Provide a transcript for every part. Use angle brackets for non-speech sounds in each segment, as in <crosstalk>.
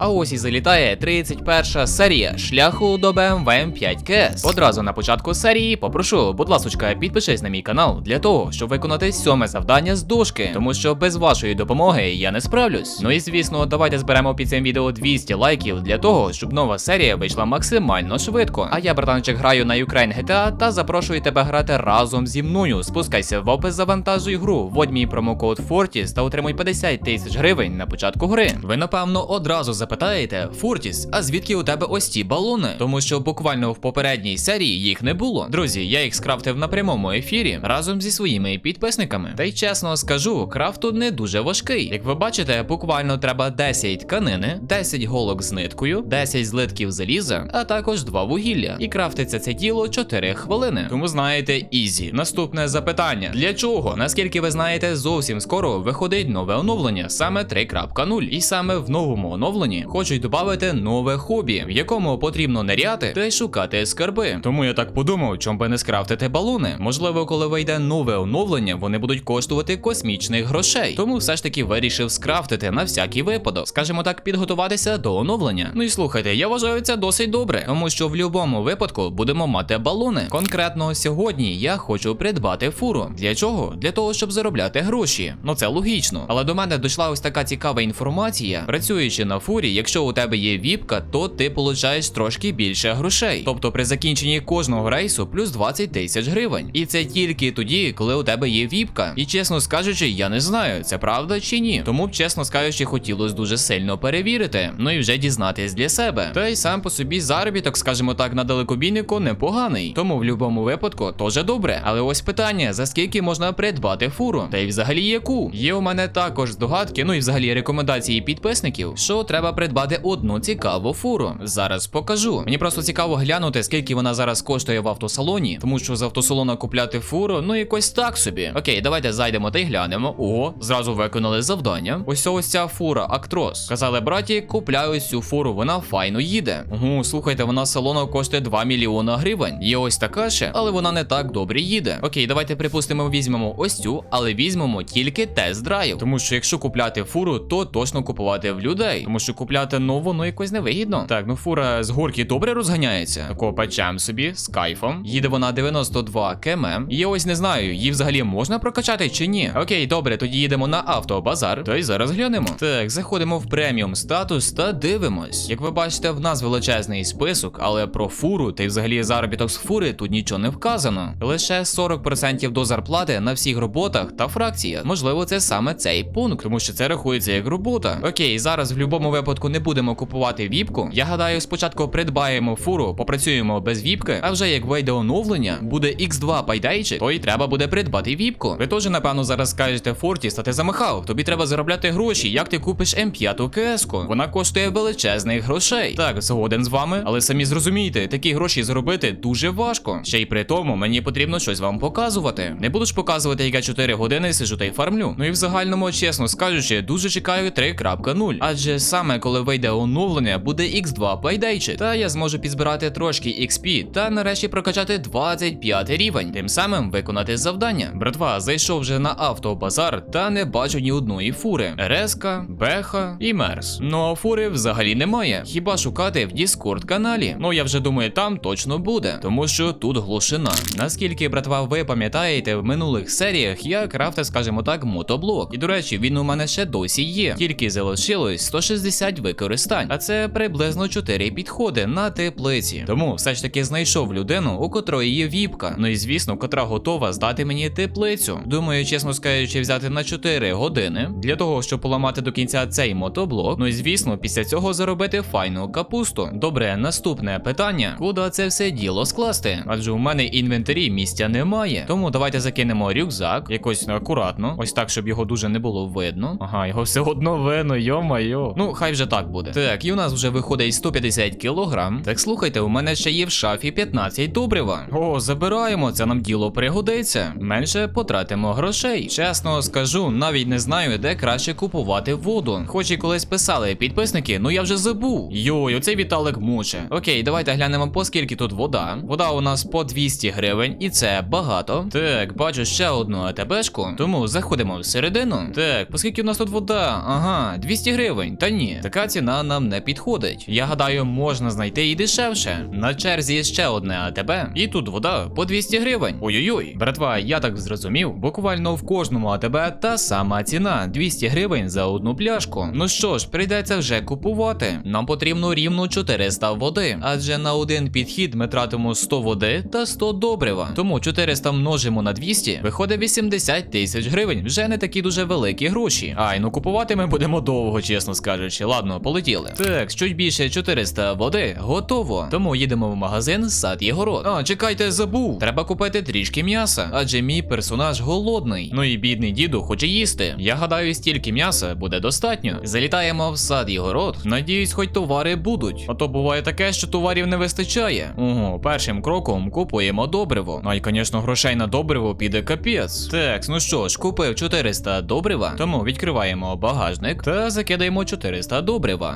А ось і залітає 31 серія шляху до BMW M5 KS. Одразу на початку серії попрошу, будь ласочка, підпишись на мій канал для того, щоб виконати сьоме завдання з дошки, тому що без вашої допомоги я не справлюсь. Ну і звісно, давайте зберемо під цим відео 200 лайків для того, щоб нова серія вийшла максимально швидко. А я, братанчик, граю на Ukraine GTA та запрошую тебе грати разом зі мною. Спускайся в опис, завантажуй гру, вводь мій промокод Fortis та отримуй 50 тисяч гривень на початку гри. Ви напевно одразу запитаєте, Фортіс, а звідки у тебе ось ці балони? Тому що буквально в попередній серії їх не було. Друзі, я їх скрафтив на прямому ефірі разом зі своїми підписниками. Та й чесно скажу, крафт тут не дуже важкий. Як ви бачите, буквально треба 10 тканини, 10 голок з ниткою, 10 злитків заліза, а також 2 вугілля. І крафтиться це тіло 4 хвилини. Тому знаєте, ізі. Наступне запитання: для чого? Наскільки ви знаєте, зовсім скоро виходить нове оновлення, саме 3.0. І саме в новому оновленні хочуть додати нове хобі, в якому потрібно ниряти та й шукати скарби. Тому я так подумав, чом би не скрафтити балони. Можливо, коли вийде нове оновлення, вони будуть коштувати космічних грошей. Тому все ж таки вирішив скрафтити на всякий випадок. Скажімо так, підготуватися до оновлення. Ну і слухайте, я вважаю це досить добре, тому що в будь-якому випадку будемо мати балони. Конкретно сьогодні я хочу придбати фуру. Для чого? Для того, щоб заробляти гроші. Ну це логічно. Але до мене дійшла ось така цікава інформація. Працюючи на фурі, якщо у тебе є віпка, то ти получаєш трошки більше грошей. Тобто при закінченні кожного рейсу плюс 20 тисяч гривень. І це тільки тоді, коли у тебе є віпка. І чесно скажучи, я не знаю, це правда чи ні. Тому чесно скажучи, хотілося дуже сильно перевірити. Ну і вже дізнатись для себе. Та й сам по собі заробіток, скажімо так, на далекобійнику непоганий. Тому в будь-якому випадку теж добре. Але ось питання: за скільки можна придбати фуру? Та й взагалі яку? Є у мене також здогадки, ну і взагалі рекомендації підписників, що треба придбати одну цікаву фуру. Зараз покажу. Мені просто цікаво глянути, скільки вона зараз коштує в автосалоні, тому що з автосалона купляти фуру, ну якось так собі. Окей, давайте зайдемо та й глянемо. Ого, зразу виконали завдання. Ось ось ця фура, Актрос. Казали, браті, купляй ось цю фуру, вона файно їде. Ого, слухайте, вона салону коштує 2 мільйона гривень. Є ось така ще, але вона не так добре їде. Окей, давайте припустимо, візьмемо ось цю, але візьмемо тільки тест-драйв. Тому що якщо купляти фуру, то точно купувати в людей. Тому що купляти нову, ну якось невигідно. Так, ну фура з горки добре розганяється. Тако печем собі з кайфом. Їде вона 92 км. І я ось не знаю, її взагалі можна прокачати чи ні. Окей, добре, тоді їдемо на автобазар. Та й зараз глянемо. Так, заходимо в преміум статус та дивимось. Як ви бачите, в нас величезний список, але про фуру та й взагалі заробіток з фури тут нічого не вказано. Лише 40% до зарплати на всіх роботах та фракціях. Можливо, це саме цей пункт, тому що це рахується як робота. Окей, зараз в будь-якому випадку не будемо купувати віпку. Я гадаю, спочатку придбаємо фуру, попрацюємо без віпки, а вже як вийде оновлення, буде X2 пайдайчик, то й треба буде придбати віпку. Ви теж, напевно, зараз скажете Фортіс, та ти замахав. Тобі треба заробляти гроші. Як ти купиш М5 КС-ку? Вона коштує величезних грошей. Так, згоден з вами, але самі зрозумієте, такі гроші заробити дуже важко. Ще й при тому мені потрібно щось вам показувати. Не буду ж показувати, як я 4 години сижу та й фармлю. Ну і в загальному, чесно скажучи, дуже чекаю 3.0. Адже саме коли вийде оновлення, буде X2 Payday, та я зможу підзбирати трошки XP та нарешті прокачати 25 рівень, тим самим виконати завдання. Братва, зайшов вже на автобазар та не бачу ні одної фури. Реска, Беха і Мерс. Ну а фури взагалі немає. Хіба шукати в Discord каналі? Ну я вже думаю, там точно буде, тому що тут глушина. Наскільки, братва, ви пам'ятаєте, в минулих серіях я крафтив, скажімо так, мотоблок. І до речі, він у мене ще досі є. Тільки залишилось 160 використань, а це приблизно 4 підходи на теплиці. Тому все ж таки знайшов людину, у котрої є віпка. Ну і звісно, котра готова здати мені теплицю. Думаю, чесно скажучи, взяти на 4 години для того, щоб поламати до кінця цей мотоблок. Ну і звісно, після цього заробити файну капусту. Добре, наступне питання: куди це все діло скласти? Адже у мене інвентарі місця немає. Тому давайте закинемо рюкзак, якось акуратно, ось так, щоб його дуже не було видно. Ага, його все одно видно, йо-майо. Ну, хай вже так буде. Так, і у нас вже виходить 150 кілограм. Так слухайте, у мене ще є в шафі 15 добрива. О, забираємо, це нам діло пригодиться. Менше потратимо грошей. Чесно скажу, навіть не знаю, де краще купувати воду. Хоч і колись писали підписники, ну я вже забув. Йой, оцей Віталик муче. Окей, давайте глянемо, по скільки тут вода. Вода у нас по 200 гривень, і це багато. Так, бачу ще одну АТБшку, тому заходимо всередину. Так, по скільки у нас тут вода? Ага, 200 гривень. Та ні. Така ціна нам не підходить. Я гадаю, можна знайти і дешевше. На черзі ще одне АТБ, і тут вода по 200 гривень. Ой-ой-ой, братва, я так зрозумів, буквально в кожному АТБ та сама ціна 200 гривень за одну пляшку. Ну що ж, прийдеться вже купувати. Нам потрібно рівно 400 води, адже на один підхід ми тратимо 100 води та 100 добрива. Тому 400 множимо на 200, виходить 80 тисяч гривень. Вже не такі дуже великі гроші. Ай, ну купувати ми будемо довго, чесно скажучи. Ладно, полетіли. Так, чуть більше 400 води, готово. Тому їдемо в магазин сад Єгород. А, чекайте, забув. Треба купити трішки м'яса, адже мій персонаж голодний. Ну і бідний діду хоче їсти. Я гадаю, стільки м'яса буде достатньо. Залітаємо в сад Єгород. Надіюсь, хоч товари будуть. А то буває таке, що товарів не вистачає. Ого, першим кроком купуємо добриво. Ну і, звісно, грошей на добриво піде капець. Так, ну що ж, купив 400 добрива, тому відкриваємо багажник та закидаємо 400 добрива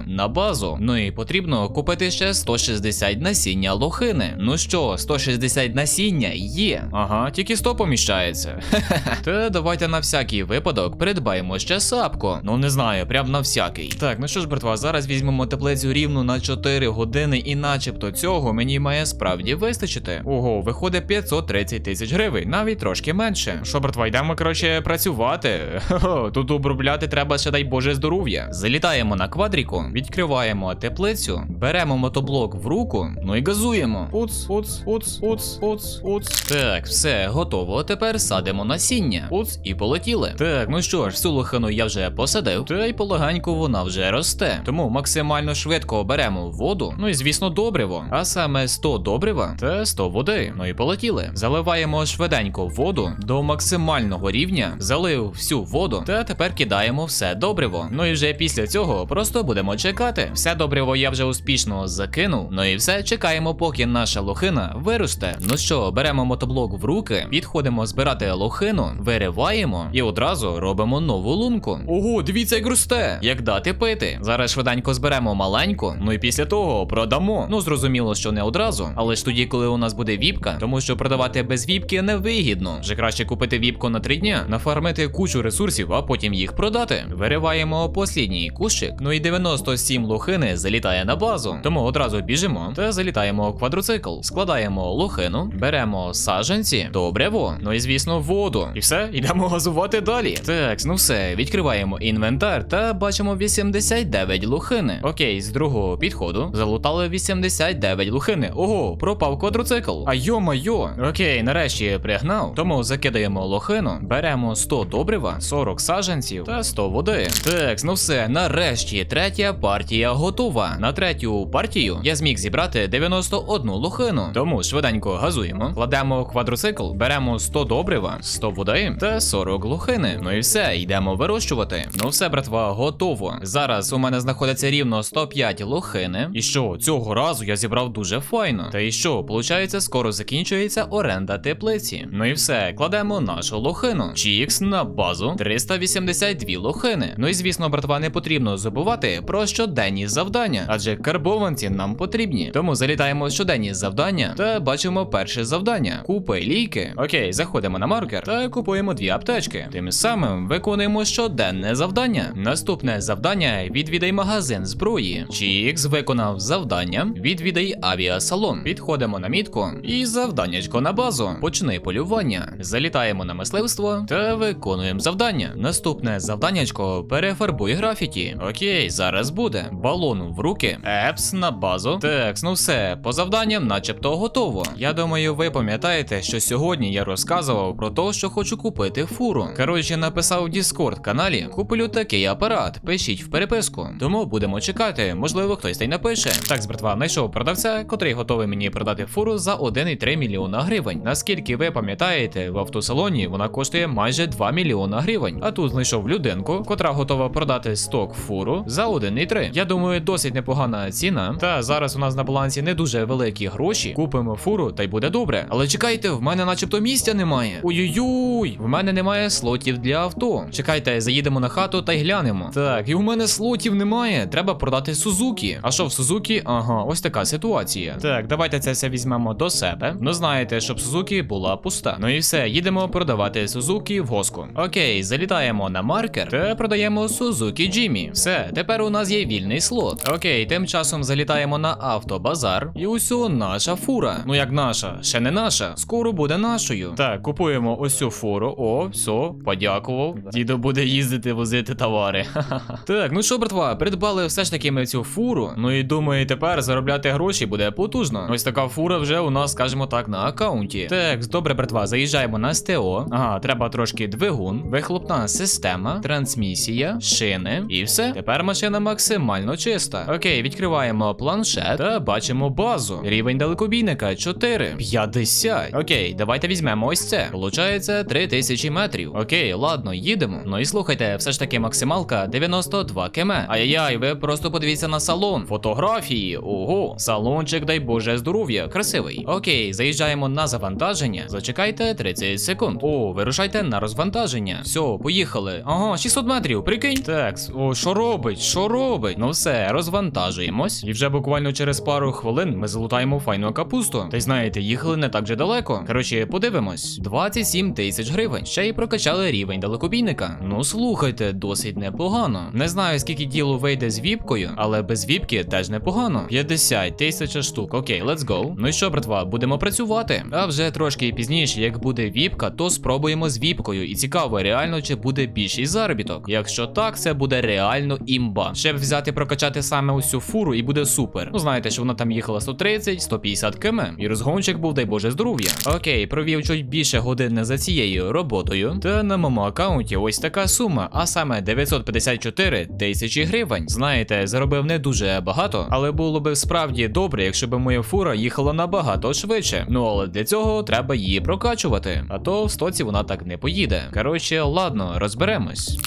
на базу. Ну і потрібно купити ще 160 насіння лохини. Ну що, 160 насіння є. Ага, тільки 100 поміщається. <laughs> Та давайте на всякий випадок придбаємо ще сапку. Ну не знаю, прям на всякий. Так, ну що ж, братва, зараз візьмемо теплицю рівно на 4 години, і начебто цього мені має справді вистачити. Ого, виходить 530 тисяч гривень, навіть трошки менше. Що, братва, йдемо, коротше, працювати. <laughs> Тут обробляти треба ще дай Боже здоров'я. Залітаємо на квадріку, відкриваємо теплицю, беремо мотоблок в руку, ну і газуємо. Уц, уц, уц, уц, уц, уц. Так, все, готово. Тепер садимо насіння. Уц, і полетіли. Так, ну що ж, всю лохину я вже посадив, та й полегенько вона вже росте. Тому максимально швидко беремо воду, ну і звісно, добриво. А саме 100 добрива та 100 води. Ну і полетіли. Заливаємо швиденько воду до максимального рівня, залив всю воду, та тепер кидаємо все добриво. Ну і вже після цього просто будемо чекати. Все добриво я вже успішно закинув. Ну і все, чекаємо, поки наша лохина виросте. Ну що, беремо мотоблок в руки, підходимо збирати лохину, вириваємо і одразу робимо нову лунку. Ого, дивіться, як росте! Як дати пити. Зараз швиденько зберемо маленьку, ну і після того продамо. Ну зрозуміло, що не одразу, але ж тоді, коли у нас буде віпка, тому що продавати без віпки невигідно. Вже краще купити віпку на три дня, нафармити кучу ресурсів, а потім їх продати. Вириваємо послідній кущик, ну і 97 лохини залітає на базу. Тому одразу біжимо та залітаємо квадроцикл, складаємо лохину, беремо саджанці, добрево, ну і звісно, воду. І все, йдемо газувати далі. Так, ну все, відкриваємо інвентар та бачимо 89 лохини. Окей, з другого підходу залутали 89 лохини. Ого, пропав квадроцикл. А йо-майо. Окей, нарешті пригнав. Тому закидаємо лохину, беремо 100 добрива, 40 саджанців та 100 води. Так, ну все, нарешті третя партія готова. На третю партію я зміг зібрати 91 лохину. Тому швиденько газуємо, кладемо квадроцикл, беремо 100 добрива, 100 води та 40 лохини. Ну і все, йдемо вирощувати. Ну все, братва, готово. Зараз у мене знаходиться рівно 105 лохини. І що, цього разу я зібрав дуже файно. Та і що, получається, скоро закінчується оренда теплиці. Ну і все, кладемо нашу лохину. Чікс на базу 382 лохини. Ну і звісно, братва, не потрібно забувати про щоденні завдання, адже карбованці нам потрібні. Тому залітаємо в щоденні завдання та бачимо перше завдання. Купи ліки. Окей, заходимо на маркер та купуємо дві аптечки. Тим самим виконуємо щоденне завдання. Наступне завдання відвідай магазин зброї. Чікс виконав завдання. Відвідай авіасалон. Підходимо на мітку і завданнячко на базу. Почни полювання. Залітаємо на мисливство та виконуємо завдання. Наступне завданнячко перефарбуй графіті. Окей, зараз буде. Балон в руки. Епс на базу. Текс, ну все, по завданням, начебто готово. Я думаю, ви пам'ятаєте, що сьогодні я розказував про те, що хочу купити фуру. Коротше, написав в Discord каналі, куплю такий апарат. Пишіть в переписку. Тому будемо чекати. Можливо, хтось та й напише. Так, братва, знайшов продавця, котрий готовий мені продати фуру за 1,3 мільйона гривень. Наскільки ви пам'ятаєте, в автосалоні вона коштує майже 2 мільйона гривень. А тут знайшов людинку, котра готова продати сток фуру за 1,3. Я думаю, досить непогана ціна. Та зараз у нас на балансі не дуже великі гроші. Купимо фуру та й буде добре. Але чекайте, в мене начебто місця немає. Ой-ой-ой, в мене немає слотів для авто. Чекайте, заїдемо на хату та й глянемо. Так, і в мене слотів немає. Треба продати Сузукі. А що в Сузукі? Ага, ось така ситуація. Так, давайте це все візьмемо до себе. Ну знаєте, щоб Сузукі була пуста. Ну і все, їдемо продавати Сузукі в госку. Окей, залітаємо на маркер та продаємо Сузукі Джимі. Все, тепер. у нас є вільний слот. Окей, тим часом залітаємо на автобазар. І усьо наша фура. Ну як наша, ще не наша. Скоро буде нашою. Так, купуємо ось цю фуру. О, все, подякував. Дідо буде їздити, возити товари. <laughs> Так, ну що, братва, придбали все ж таки ми цю фуру. Ну і думаю, тепер заробляти гроші буде потужно. Ось така фура вже у нас, скажімо так, на аккаунті. Так, добре, братва, заїжджаємо на СТО. Ага, треба трошки двигун, вихлопна система, трансмісія, шини. І все. Тепер машина максимально чиста. Окей, відкриваємо планшет та бачимо базу. Рівень далекобійника 4. 50. Окей, давайте візьмемо ось це. Получається 3000 метрів. Окей, ладно, їдемо. Ну і слухайте, все ж таки максималка 92 км. Ай-яй, ви просто подивіться на салон. Фотографії. Ого, салончик, дай Боже, здоров'я, красивий. Окей, заїжджаємо на завантаження. Зачекайте 30 секунд. О, вирушайте на розвантаження. Все, поїхали. Ага, 600 метрів, прикинь. Так, о, що робить? Що робить? Ну все, розвантажуємось. І вже буквально через пару хвилин ми залутаємо файну капусту. Та й знаєте, їхали не так же далеко. Коротше, подивимось. 27 тисяч гривень. Ще й прокачали рівень далекобійника. Ну слухайте, досить непогано. Не знаю, скільки ділу вийде з віпкою, але без віпки теж непогано. 50 тисяч штук. Окей, let's go. Ну і що, братва, будемо працювати. А вже трошки пізніше, як буде віпка, то спробуємо з віпкою. І цікаво, реально чи буде більший заробіток. Якщо так, це буде реально імба. Ще б взяти прокачати саме усю фуру і буде супер. Ну знаєте, що вона там їхала 130-150 км, і розгончик був, дай Боже, здоров'я. Окей, провів чуть більше години за цією роботою. Та на моєму аккаунті ось така сума, а саме 954 тисячі гривень. Знаєте, заробив не дуже багато, але було би справді добре, якщо б моя фура їхала набагато швидше. Ну але для цього треба її прокачувати. А то в стоці вона так не поїде. Коротше, ладно, розберемось.